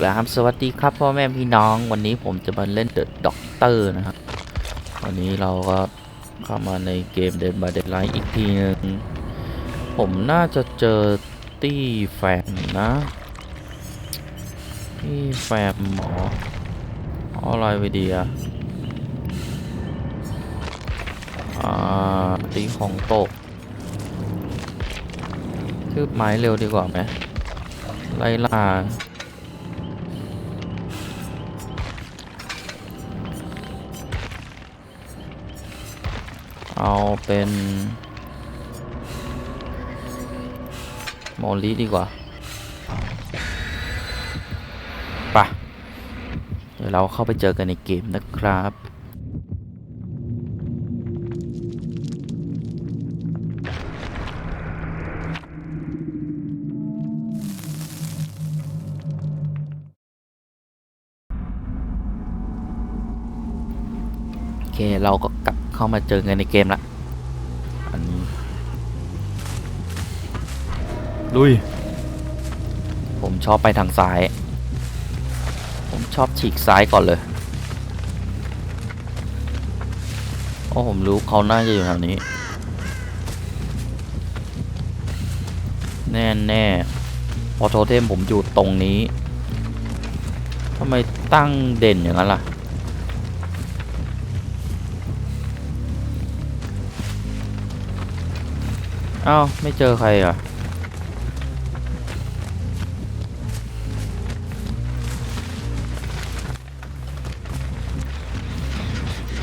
แล้วครับ สวัสดีครับพ่อแม่พี่น้องวันนี้ผมจะมาเล่นเดอะด็อกเตอร์นะครับ วันนี้เราก็เข้ามาในเกมเดนบาเดนไลท์อีกทีหนึง ผมน่าจะเจอตี้แฟมนะตี้แฟมหมอออะไรไปดีอะอ่าตีของตก คืบไม้เร็วดีกว่าไหมไล่ล่า เอาเป็นโมลิดีกว่าไปะเดี๋ยวเราเข้าไปเจอกันในเกมนะครับโอเคเราก็กลับ เข้ามาเจอกันในเกมละอันนี้ลุย ผมชอบไปทางซ้าย ผมชอบฉีกซ้ายก่อนเลยโอ้ผมรู้เขาน่าจะอยู่แถวนี้ แน่แน่ๆพอโทเทมผมอยู่ตรงนี้ทำไมตั้งเด่นอย่างนั้นล่ะ อ้าวไม่เจอใครอะ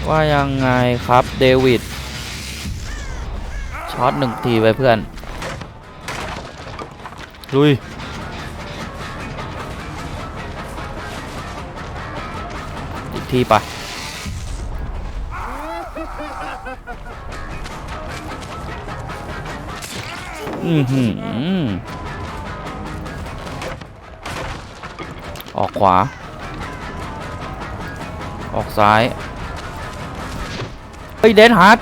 ว่ายังไงครับเดวิดช็อตหนึ่งทีไปเพื่อน ลุย อีกทีปะ อือหือออกขวา ออกซ้าย เฮ้ย เดนฮาร์ด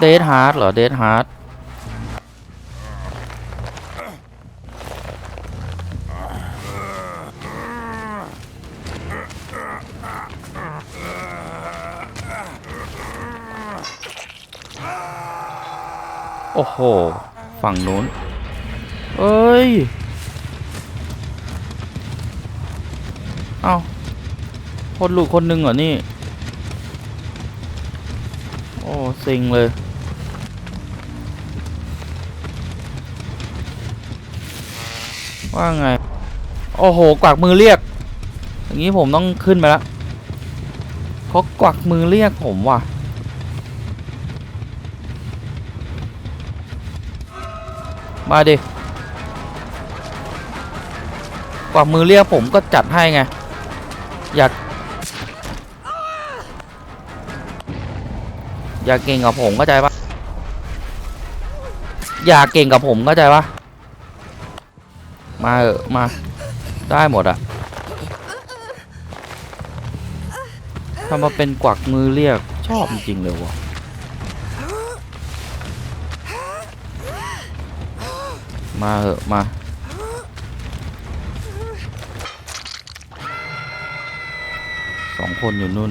เดนฮาร์ดเหรอ เดนฮาร์ด โอ้โห ฝั่งนู้น เอ้ย เอ้าคนลุดคนหนึ่งเหรอ นี่ โอ้สิงเลย ว่าไง โอ้โห กวักมือเรียก อย่างนี้ผมต้องขึ้นไปแล้วเขากวักมือเรียกผมว่ะ มาดิกวักมือเรียกผมก็จัดให้ไง อยาก อยากเก่งกับผมเข้าใจปะอยากเก่งกับผมเข้าใจปะมาเออมาได้หมดอะทำมาเป็นกวักมือเรียกชอบจริงเลยวะ มาเหอะมา สองคนอยู่นู่น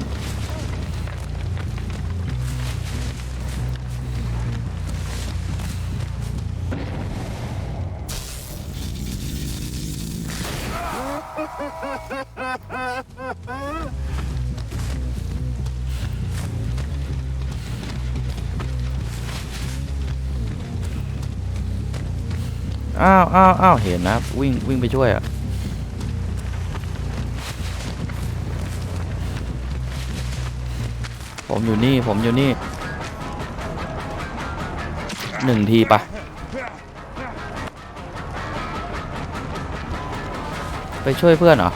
อ้าวอ้าวอ้าวเห็นนะวิ่งวิ่งไปช่วยอะผมอยู่นี่ผมอยู่นี่หนึ่งทีปะไปช่วยเพื่อนเหรอ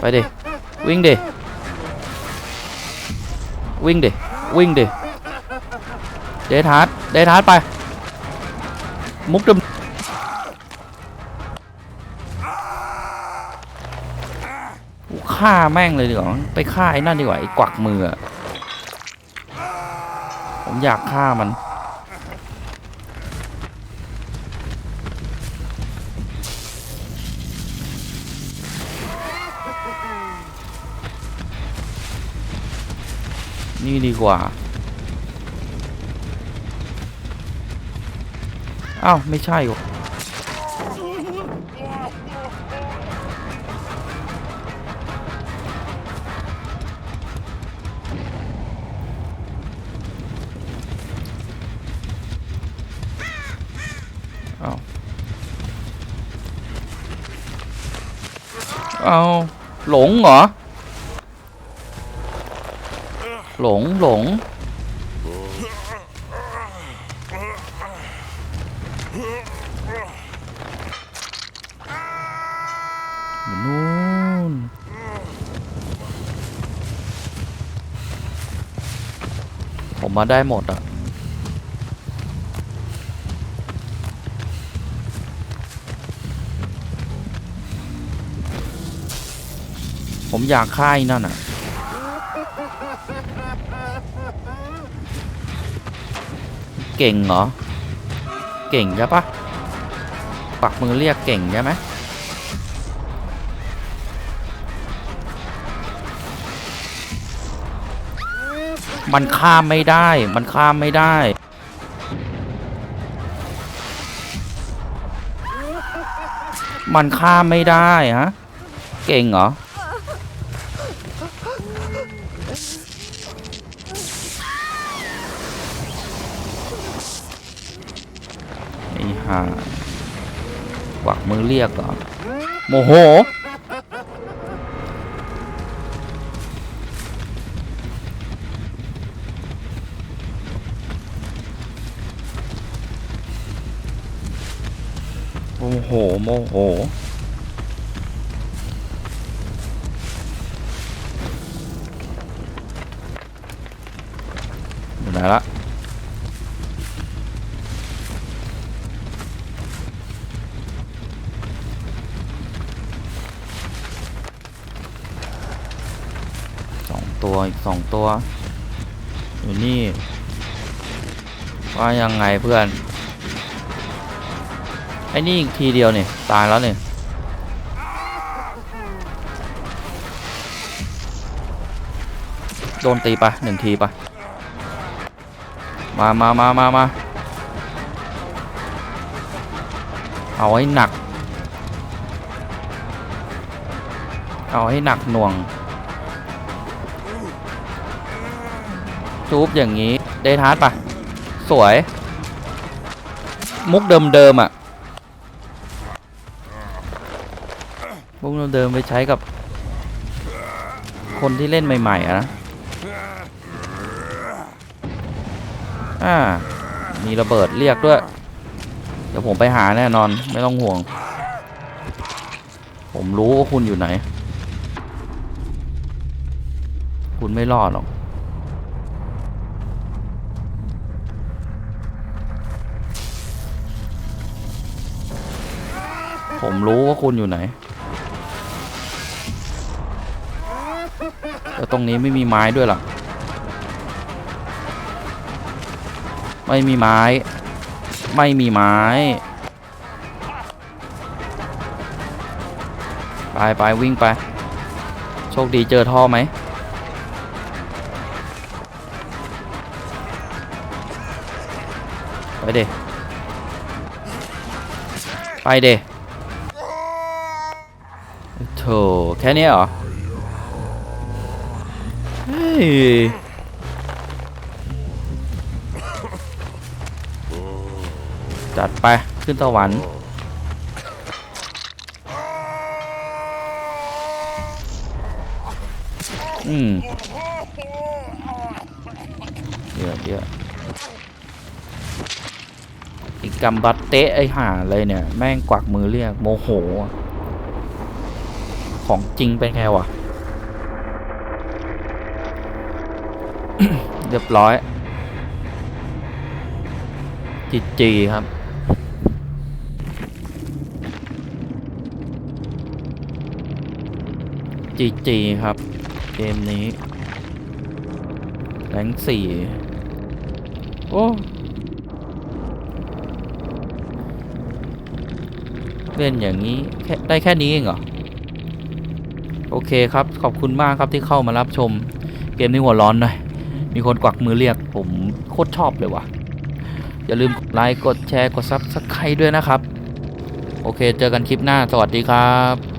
ไปดิวิ่งดิ วิ่งดิ วิ่งดิ เดทฮาร์ดเดทฮาร์ดไป มุกดมขฆ่าแม่งเลยดีกว่าไปฆ่าไอ้นั่นดีกว่าไอ้กวักมือ ผมอยากฆ่ามัน นี่ดีกว่าอ้าวไม่ใช่วะอ้าเอาหลงเหรอ หลงหลง นู่นผมมาได้หมดอะผมอยากฆ่าไอ้นั่นอะ เก่งเหรอ เก่งใช่ปะปักมือเรียกเก่งใช่ไหมมันข้ามไม่ได้ มันข้ามไม่ได้ มันข้ามไม่ได้ฮะ เก่งเหรอ ห่ากวักมือเรียกเหรอโมโห โมโห โมโหอยู่ไหนละ ตัวอีกสองตัวอยู่นี่ว่ายังไงเพื่อนไอ้นี่อีกทีเดียวเนี่ยตายแล้วเนี่ยโดนตีไปหนึ่งทีไปมามามามามาเอาให้หนัก เอาให้หนักหน่วง จูบอย่างนี้เดทาร์ดปะสวย มุกเดิมๆอะมุกเดิมๆไปใช้กับ คนที่เล่นใหม่ๆอะนะอ่ามีระเบิดเรียกด้วย เดี๋ยวผมไปหาแน่นอนไม่ต้องห่วง ผมรู้ว่าคุณอยู่ไหน คุณไม่รอดหรอก ผมรู้ว่าคุณอยู่ไหน แต่ตรงนี้ไม่มีไม้ด้วยล่ะไม่มีไม้ ไม่มีไม้ ไปไปวิ่งไป โชคดีเจอท่อไหมไปเดไปเด ถแค่นี้เหรอ เฮ้ย จัดไป ขึ้นสวรรค์อืมเดี๋ยวเดี๋ยวไอ้กัมบัตเตะไอ้ห่าเลยเนี่ย แม่งกวักมือเรียก โมโหอะ ของจริงเป็นไงวะ เรียบร้อยจีจีครับ จีจีครับ เกมนี้แรงสี่โอ้เล่นอย่างนี้ได้แค่นี้เองเหรอ โอเคครับ ขอบคุณมากครับที่เข้ามารับชม เกมนี้หัวร้อนหน่อย มีคนกวักมือเรียก ผมโคตรชอบเลยว่ะ อย่าลืมกดไลค์ กดแชร์ กดซับสไครต์ด้วยนะครับ โอเค เจอกันคลิปหน้า สวัสดีครับ